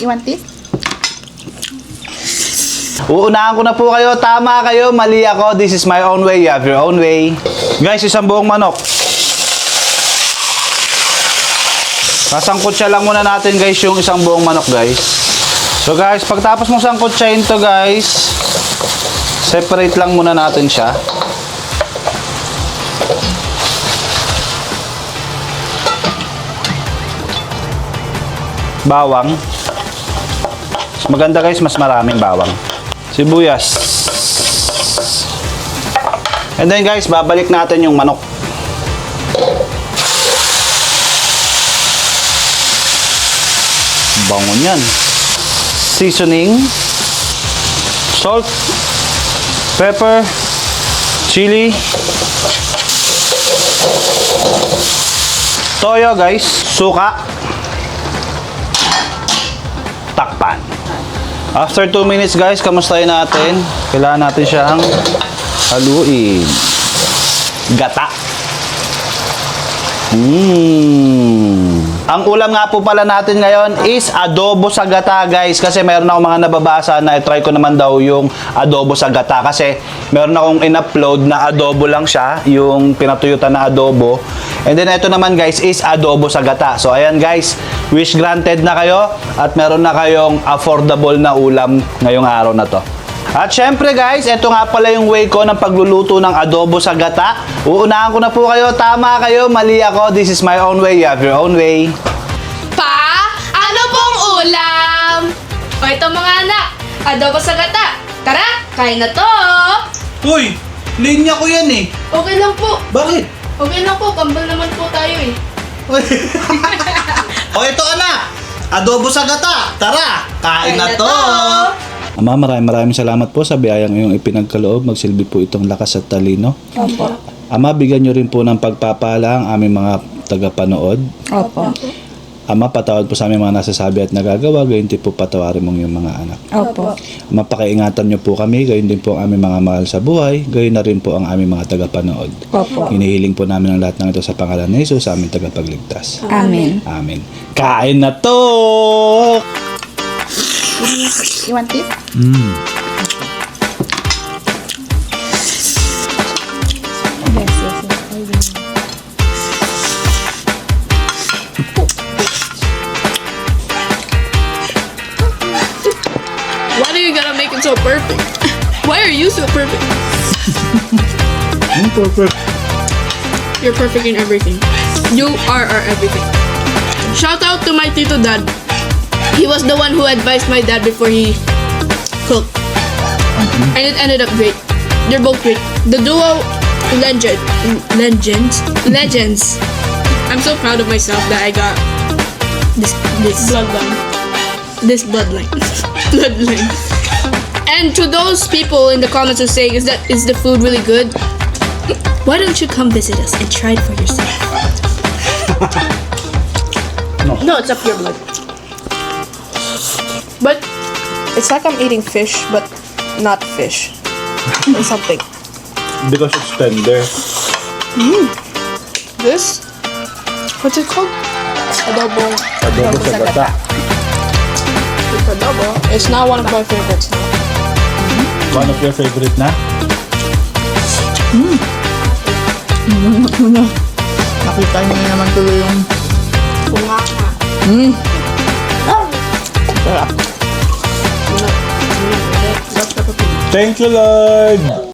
You want this? Uunahan ko na po kayo. Tama kayo, mali ako. This is my own way. You have your own way. Guys, isang buong manok. Sasangkot siya lang muna natin guys yung isang buong manok guys. So guys, pagtapos mo sangkotsahin to guys, separate lang muna natin siya. Bawang. Maganda guys, mas maraming bawang. Sibuyas. And then guys, babalik natin yung manok. Bango niyan. Seasoning. Salt. Pepper. Chili. Toyo guys. Suka. Takpan. After 2 minutes guys, kamustahin natin. Kailangan natin siyang haluin. Gata. Mmm. Ang ulam nga po pala natin ngayon is adobo sa gata guys. Kasi meron akong mga nababasa na try ko naman daw yung adobo sa gata. Kasi meron akong in-upload na adobo lang siya yung pinatuyutan na adobo. And then ito naman guys is adobo sa gata. So ayan guys wish granted na kayo at meron na kayong affordable na ulam ngayong araw na to at syempre guys, ito nga pala yung way ko ng pagluluto ng adobo sa gata. Uunahan ko na po kayo, tama kayo, mali ako. This is my own way, you have your own way. Pa, ano pong ulam? O ito mga anak, adobo sa gata. Tara, kain na to. Uy, linya ko yan eh. Okay lang po. Bakit? Okay lang po, kambal naman po tayo eh. o ito anak, adobo sa gata. Tara, kain na to. Ama, maraming maraming salamat po sa biyayang iyong ipinagkaloob. Magsilbi po itong lakas at talino. Opo. Ama, bigyan nyo rin po ng pagpapala ang aming mga tagapanood. Opo. Ama, patawad po sa aming mga nasasabi at nagagawa. Gayon din po patawarin mong yung mga anak. Opo. Ama, pakiingatan nyo po kami. Gayon din po ang aming mga mahal sa buhay. Gayon na rin po ang aming mga tagapanood. Opo. Hinihiling po namin ang lahat ng ito sa pangalan ni Jesus, sa aming tagapagligtas. Amen. Amen. Kain na to! You want this? Mm. Yes, yes, yes. Why are you gonna make it so perfect? Why are you so perfect? Mm, perfect. You're perfect in everything. You are our everything. Shout out to my Tito Dad. He was the one who advised my dad before he cooked. Mm-hmm. And it ended up great. They're both great. The duo legend legends legends. I'm so proud of myself that I got this this bloodline. This bloodline. bloodline. And to those people in the comments who saying is that is the food really good? Why don't you come visit us and try it for yourself? No, it's up your blood. But it's like I'm eating fish, but not fish. or something. Because it's tender. Mm. This? What's it called? Adobo. Adobo sa gata. It's adobo. It's not one of my favorites. Mm-hmm. One of your favorite na? Mm. Nakita niyo naman tuloy yung... Bunga nga. Mm. Oh. Sarap. Thank you, Lord!